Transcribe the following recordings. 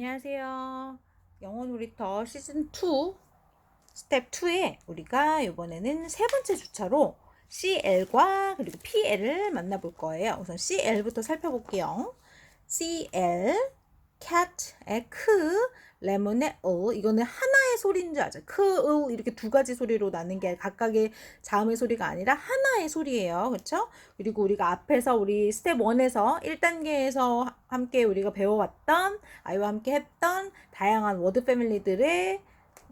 안녕하세요. 영어 놀이터 시즌 2 스텝 2에 우리가 이번에는 세 번째 주차로 CL과 그리고 PL을 만나볼 거예요. 우선 CL부터 살펴볼게요. CL, cat의 크, 레몬의 을 이거는 하나의 소리인 줄 알죠? 크, 을 이렇게 두 가지 소리로 나는 게 각각의 자음의 소리가 아니라 하나의 소리예요. 그렇죠? 그리고 우리가 앞에서 우리 스텝 1에서 1단계에서 함께 우리가 배워왔던 아이와 함께 했던 다양한 워드 패밀리들의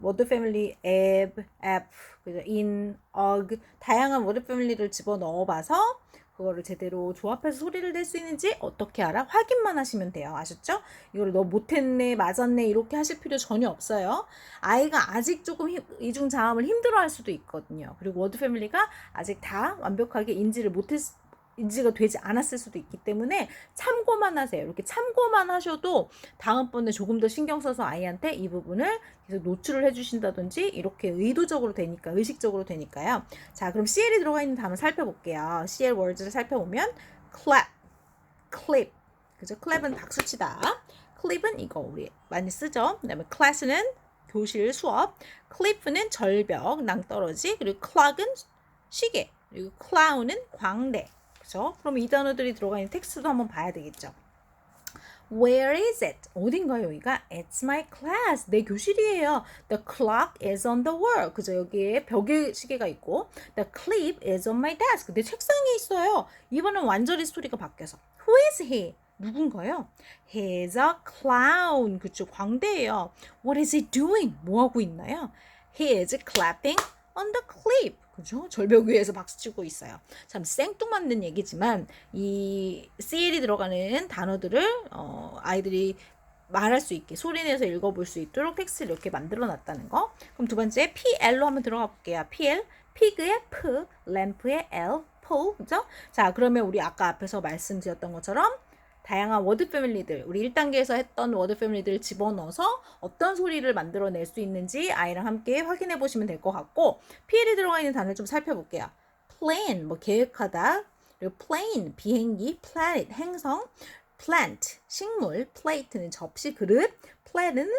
워드 패밀리 앱, 앱, 그죠? 인, 어그 다양한 워드 패밀리를 집어 넣어 봐서 그거를 제대로 조합해서 소리를 낼 수 있는지 어떻게 알아? 확인만 하시면 돼요. 아셨죠? 이거를 너 못했네, 맞았네 이렇게 하실 필요 전혀 없어요. 아이가 아직 조금 힘- 이중 자음을 힘들어할 수도 있거든요. 그리고 워드 패밀리가 아직 다 완벽하게 인지를 못했 인지가 되지 않았을 수도 있기 때문에 참고만 하세요. 이렇게 참고만 하셔도 다음번에 조금 더 신경 써서 아이한테 이 부분을 계속 노출을 해주신다든지 이렇게 의도적으로 되니까 의식적으로 되니까요. 자, 그럼 CL이 들어가 있는 단어 살펴볼게요. CL words를 살펴보면 clap, clip, 그죠? clap은 박수치다. clip은 이거 우리 많이 쓰죠. 그다음에 class는 교실 수업, cliff는 절벽, 낭떠러지, 그리고 clock은 시계, 그리고 clown은 광대. 그죠? 그럼 이 단어들이 들어가 있는 텍스트도 한번 봐야 되겠죠. Where is it? 어딘가요, 여기가? It's my class. 내 교실이에요. The clock is on the wall. 그죠? 여기에 벽에 시계가 있고, The clip is on my desk. 내 책상에 있어요. 이번엔 완전히 스토리가 바뀌어서. Who is he? 누군가요? He's a clown. 그쵸? 광대예요. What is he doing? 뭐 하고 있나요? He is clapping on the clip. 그죠? 절벽 위에서 박수치고 있어요. 참 생뚱맞는 얘기지만 이 CL이 들어가는 단어들을 어, 아이들이 말할 수 있게 소리내서 읽어볼 수 있도록 텍스트를 이렇게 만들어 놨다는 거. 그럼 두 번째 PL로 한번 들어가 볼게요. PL 피그의 P, 램프의 L, pole 그죠? 자 그러면 우리 아까 앞에서 말씀드렸던 것처럼 다양한 워드 패밀리들, 우리 1단계에서 했던 워드 패밀리들을 집어넣어서 어떤 소리를 만들어낼 수 있는지 아이랑 함께 확인해 보시면 될 것 같고, PL이 들어가 있는 단어를 좀 살펴볼게요. plan, 뭐 계획하다, 그리고 plane, 비행기, planet, 행성, plant, 식물, plate는 접시, 그릇, plan은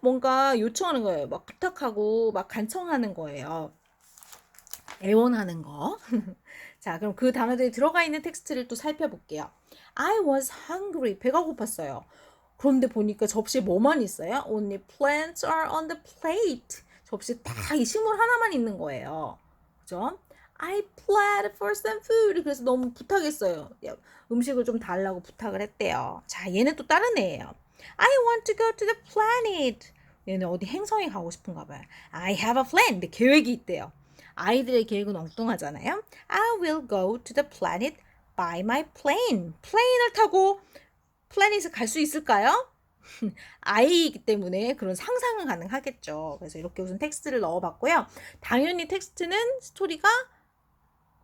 뭔가 요청하는 거예요. 막 부탁하고 막 간청하는 거예요. 애원하는 거. 자, 그럼 그 단어들이 들어가 있는 텍스트를 또 살펴볼게요. I was hungry. 배가 고팠어요. 그런데 보니까 접시에 뭐만 있어요? Only plants are on the plate. 접시에 다이 식물 하나만 있는 거예요. 그죠? I plead for some food. 그래서 너무 부탁했어요. 야, 음식을 좀 달라고 부탁을 했대요. 자, 얘는 또 다른 애예요. I want to go to the planet. 얘는 어디 행성에 가고 싶은가 봐요. I have a plan. 근데 계획이 있대요. 아이들의 계획은 엉뚱하잖아요. I will go to the planet by my plane. 플레인을 타고 플래닛을 갈수 있을까요? 아이이기 때문에 그런 상상은 가능하겠죠. 그래서 이렇게 우선 텍스트를 넣어봤고요. 당연히 텍스트는 스토리가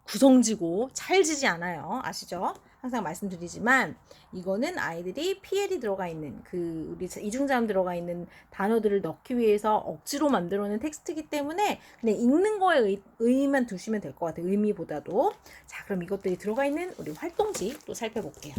구성지고 찰지지 않아요. 아시죠? 항상 말씀드리지만 이거는 아이들이 PL이 들어가 있는 그 우리 이중자음 들어가 있는 단어들을 넣기 위해서 억지로 만들어낸 텍스트이기 때문에 그냥 읽는 거에 의, 의의만 두시면 될 것 같아요. 의미보다도. 자, 그럼 이것들이 들어가 있는 우리 활동지 또 살펴볼게요.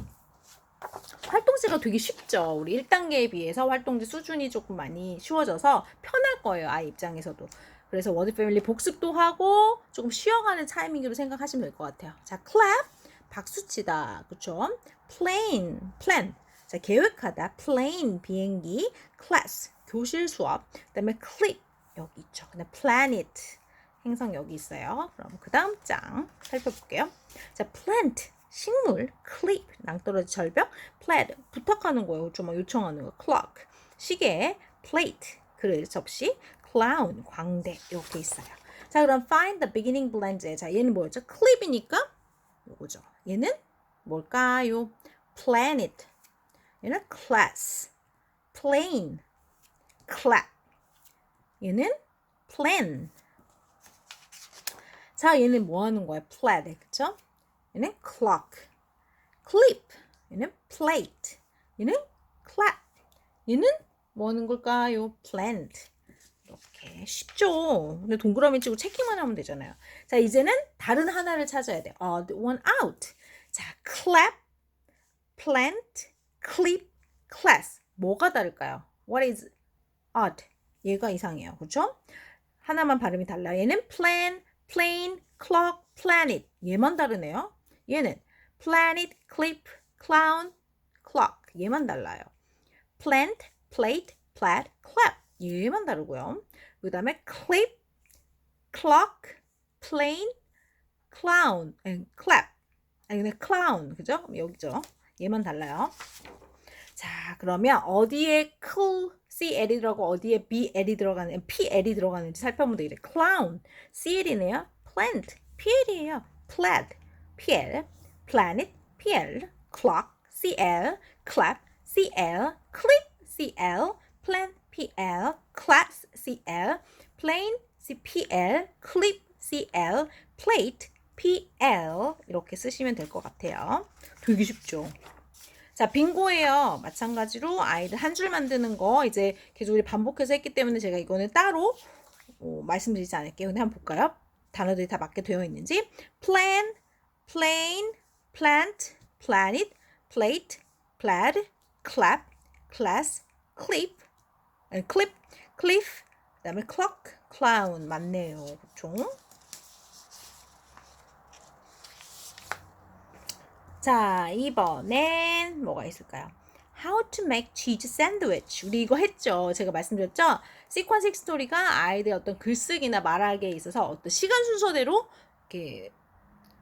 활동지가 되게 쉽죠. 우리 1단계에 비해서 활동지 수준이 조금 많이 쉬워져서 편할 거예요. 아이 입장에서도. 그래서 워드 패밀리 복습도 하고 조금 쉬어가는 타이밍으로 생각하시면 될 것 같아요. 자, clap 박수치다. 그쵸? plane, plan. 자, 계획하다. plane, 비행기. class, 교실 수업. 그 다음에 clip, 여기 있죠. 그 다음에 planet, 행성 여기 있어요. 그럼 그 다음 장 살펴볼게요. 자, plant, 식물. clip, 낭떠러지 절벽. plaid, 부탁하는 거예요. 좀 요청하는 거. clock, 시계. plate, 그릇, 접시. clown, 광대. 이렇게 있어요. 자, 그럼 find the beginning blend. 자, 얘는 뭐였죠? clip이니까 요거죠. 얘는 뭘까요? planet. 얘는 class. plane. clap. 얘는 plan. 자, 얘는 뭐 하는 거야? plaid. 그쵸? 얘는 clock. clip. 얘는 plate. 얘는 clap. 얘는 뭐 하는 걸까요? plant. 쉽죠. 근데 동그라미 치고 체킹만 하면 되잖아요. 자, 이제는 다른 하나를 찾아야 돼. odd one out. 자, clap, plant, clip, class. 뭐가 다를까요? What is odd? 얘가 이상해요. 그렇죠? 하나만 발음이 달라요. 얘는 plan, plane, clock, planet. 얘만 다르네요. 얘는 planet, clip, clown, clock. 얘만 달라요. plant, plate, plat, clap. 얘만 다르고요. 그 다음에 clip, clock, plane, clown, and clap. 아니 근데 clown 그죠? 여기죠. 얘만 달라요. 자 그러면 어디에 cool CL이 들어가고 어디에 BL이 들어가는 PL이 들어가는지 살펴보면 되겠네. clown CL이네요. plant PL이에요. plat PL planet PL clock CL clap CL clip CL plant PL claps CL plane CPL clip CL plate PL 이렇게 쓰시면 될 것 같아요. 되게 쉽죠? 자, 빙고예요. 마찬가지로 아이들 한 줄 만드는 거 이제 계속 반복해서 했기 때문에 제가 이거는 따로 어, 말씀드리지 않을게요. 근데 한번 볼까요? 단어들이 다 맞게 되어 있는지. plan, plane, plant, planet, plate, plaid, clap, class, clip, 아니, clip, cliff, 그다음에 clock, clown 맞네요. 그렇죠? 자, 이번엔 뭐가 있을까요? How to make cheese sandwich. 우리 이거 했죠. 제가 말씀드렸죠. 시퀀식 스토리가 아이들의 어떤 글쓰기나 말하기에 있어서 어떤 시간 순서대로 이렇게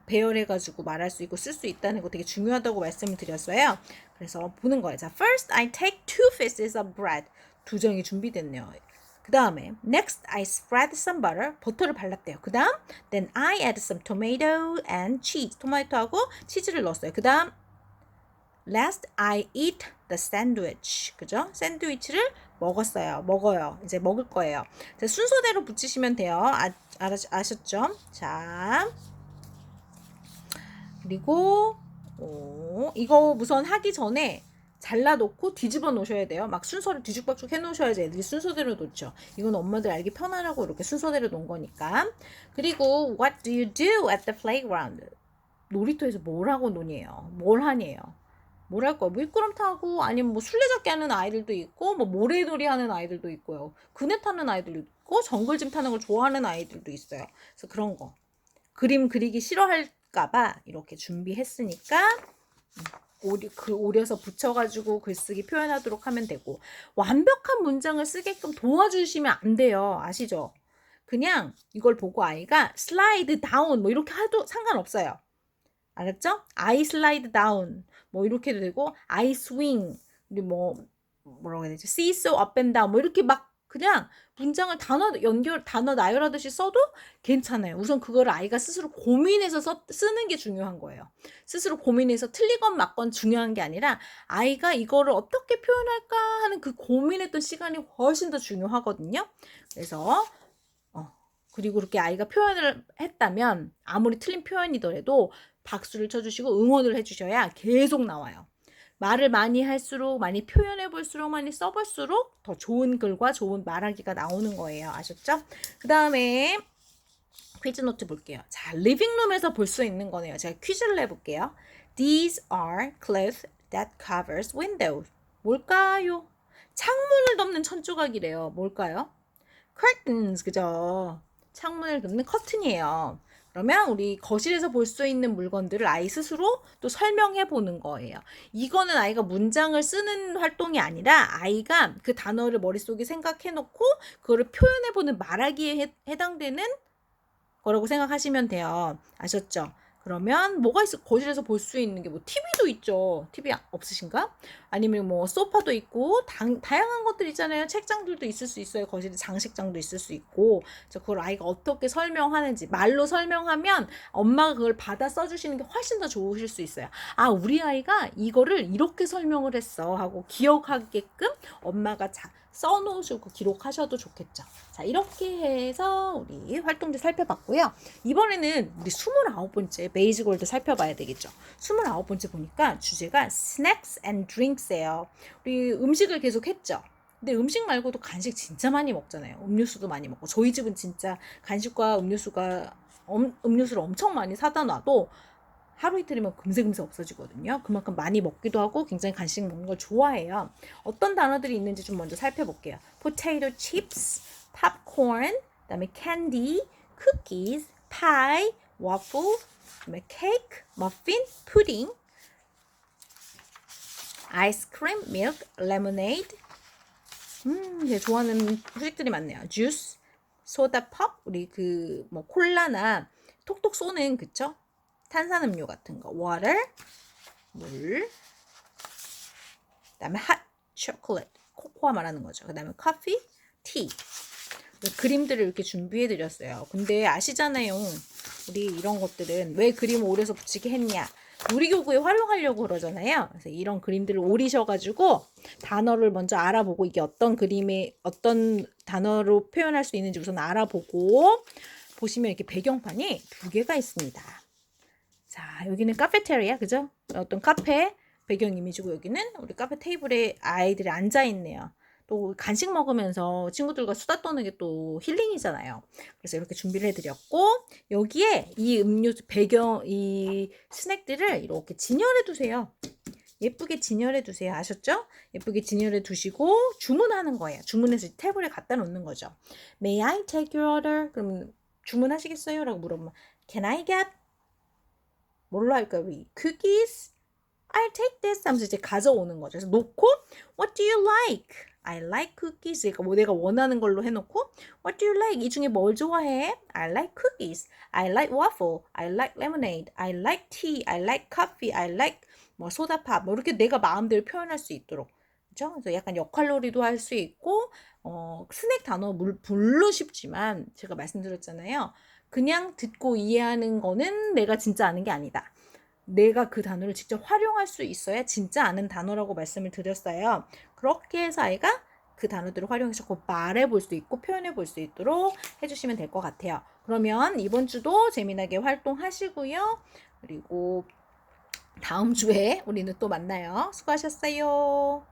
배열해가지고 말할 수 있고 쓸 수 있다는 거 되게 중요하다고 말씀을 드렸어요. 그래서 보는 거예요. 자, first I take two pieces of bread. 두 정이 준비됐네요. 그 다음에 next I spread some butter. 버터를 발랐대요. 그 다음 then I add some tomato and cheese. 토마토하고 치즈를 넣었어요. 그 다음 last I eat the sandwich. 그죠? 샌드위치를 먹었어요. 먹어요. 이제 먹을 거예요. 자, 순서대로 붙이시면 돼요. 아, 알아, 아셨죠? 자. 그리고 어, 이거 우선 하기 전에 잘라놓고 뒤집어 놓으셔야 돼요. 막 순서를 뒤죽박죽 해놓으셔야지 애들이 순서대로 놓죠. 이건 엄마들 알기 편하라고 이렇게 순서대로 놓은 거니까. 그리고 What do you do at the playground? 놀이터에서 뭘 하고 노니에요? 뭘 하니에요? 뭘 할 거야? 미끄럼 타고 아니면 뭐 술래잡기 하는 아이들도 있고 뭐 모래놀이 하는 아이들도 있고요. 그네 타는 아이들도 있고 정글짐 타는 걸 좋아하는 아이들도 있어요. 그래서 그런 거. 그림 그리기 싫어할까봐 이렇게 준비했으니까 오리, 그 오려서 붙여가지고 글쓰기 표현하도록 하면 되고 완벽한 문장을 쓰게끔 도와주시면 안 돼요. 아시죠? 그냥 이걸 보고 아이가 슬라이드 다운 뭐 이렇게 해도 상관없어요. 알았죠? I slide down 뭐 이렇게도 되고 I swing 그리고 뭐 뭐라고 해야 되지? seesaw up and 뭐 이렇게 막 그냥 문장을 단어 연결 단어 나열하듯이 써도 괜찮아요. 우선 그거를 아이가 스스로 고민해서 써, 쓰는 게 중요한 거예요. 스스로 고민해서 틀리건 맞건 중요한 게 아니라 아이가 이거를 어떻게 표현할까 하는 그 고민했던 시간이 훨씬 더 중요하거든요. 그래서 어 그리고 그렇게 아이가 표현을 했다면 아무리 틀린 표현이더라도 박수를 쳐주시고 응원을 해주셔야 계속 나와요. 말을 많이 할수록 많이 표현해 볼수록 많이 써볼수록 더 좋은 글과 좋은 말하기가 나오는 거예요. 아셨죠? 그 다음에 퀴즈 노트 볼게요. 자, 리빙룸에서 볼 수 있는 거네요. 제가 퀴즈를 내볼게요. These are cloth that covers windows. 뭘까요? 창문을 덮는 천조각이래요. 뭘까요? curtains, 그죠? 창문을 덮는 커튼이에요. 그러면 우리 거실에서 볼 수 있는 물건들을 아이 스스로 또 설명해 보는 거예요. 이거는 아이가 문장을 쓰는 활동이 아니라 아이가 그 단어를 머릿속에 생각해 놓고 그거를 표현해 보는 말하기에 해, 해당되는 거라고 생각하시면 돼요. 아셨죠? 그러면 뭐가 있어? 거실에서 볼 수 있는 게 뭐 TV도 있죠. TV 없으신가? 아니면 뭐 소파도 있고 당, 다양한 것들 있잖아요. 책장들도 있을 수 있어요. 거실에 장식장도 있을 수 있고. 저 그걸 아이가 어떻게 설명하는지 말로 설명하면 엄마가 그걸 받아 써 주시는 게 훨씬 더 좋으실 수 있어요. 아 우리 아이가 이거를 이렇게 설명을 했어 하고 기억하게끔 엄마가 자, 써놓으시고 기록하셔도 좋겠죠. 자, 이렇게 해서 우리 활동들 살펴봤고요. 이번에는 우리 29번째 베이지 골드 살펴봐야 되겠죠. 29번째 보니까 주제가 snacks and drinks예요. 우리 음식을 계속 했죠. 근데 음식 말고도 간식 진짜 많이 먹잖아요. 음료수도 많이 먹고. 저희 집은 진짜 간식과 음료수가 음, 음료수를 엄청 많이 사다 놔도 하루 이틀이면 금세금세 없어지거든요. 그만큼 많이 먹기도 하고 굉장히 간식 먹는 걸 좋아해요. 어떤 단어들이 있는지 좀 먼저 살펴볼게요. potato chips, popcorn, 그다음에 candy, cookies, pie, waffle, 그다음에 cake, muffin, pudding, cream, milk, lemonade. 음, 제가 좋아하는 후식들이 많네요. juice, 소다 팝, 우리 그 뭐 콜라나 톡톡 쏘는 그쵸? 탄산음료 같은 거, water, 물, 그다음에 hot chocolate, 코코아 말하는 거죠. 그다음에 coffee, tea. 그림들을 이렇게 준비해 드렸어요. 근데 아시잖아요. 우리 이런 것들은 왜 그림을 오려서 붙이게 했냐? 놀이교구에 활용하려고 그러잖아요. 그래서 이런 그림들을 오리셔가지고 단어를 먼저 알아보고 이게 어떤 그림에 어떤 단어로 표현할 수 있는지 우선 알아보고 보시면 이렇게 배경판이 두 개가 있습니다. 자, 여기는 카페테리아, 그죠? 어떤 카페 배경 이미지고 여기는 우리 카페 테이블에 아이들이 앉아 있네요. 또 간식 먹으면서 친구들과 수다 떠는 게 또 힐링이잖아요. 그래서 이렇게 준비를 해드렸고 여기에 이 음료 배경 이 스낵들을 이렇게 진열해 두세요. 예쁘게 진열해 두세요. 아셨죠? 예쁘게 진열해 두시고 주문하는 거예요. 주문해서 테이블에 갖다 놓는 거죠. May I take your order? 그럼 주문하시겠어요? 라고 물어보면 Can I get 뭘로 할까요? 우리 cookies? I'll take this 하면서 이제 가져오는 거죠. 그래서 놓고 What do you like? I like cookies. 그러니까 뭐 내가 원하는 걸로 해놓고 What do you like? 이 중에 뭘 좋아해? I like cookies. I like waffle. I like lemonade. I like tea. I like coffee. I like 뭐 소다팝. 뭐 이렇게 내가 마음대로 표현할 수 있도록. 그죠? 그래서 약간 역할놀이도 할 수 있고 어, 스낵 단어 물, 별로 쉽지만 제가 말씀드렸잖아요. 그냥 듣고 이해하는 거는 내가 진짜 아는 게 아니다. 내가 그 단어를 직접 활용할 수 있어야 진짜 아는 단어라고 말씀을 드렸어요. 그렇게 해서 아이가 그 단어들을 활용해서 꼭 말해 볼 수 있고 표현해 볼 수 있도록 해주시면 될 것 같아요. 그러면 이번 주도 재미나게 활동하시고요. 그리고 다음 주에 우리는 또 만나요. 수고하셨어요.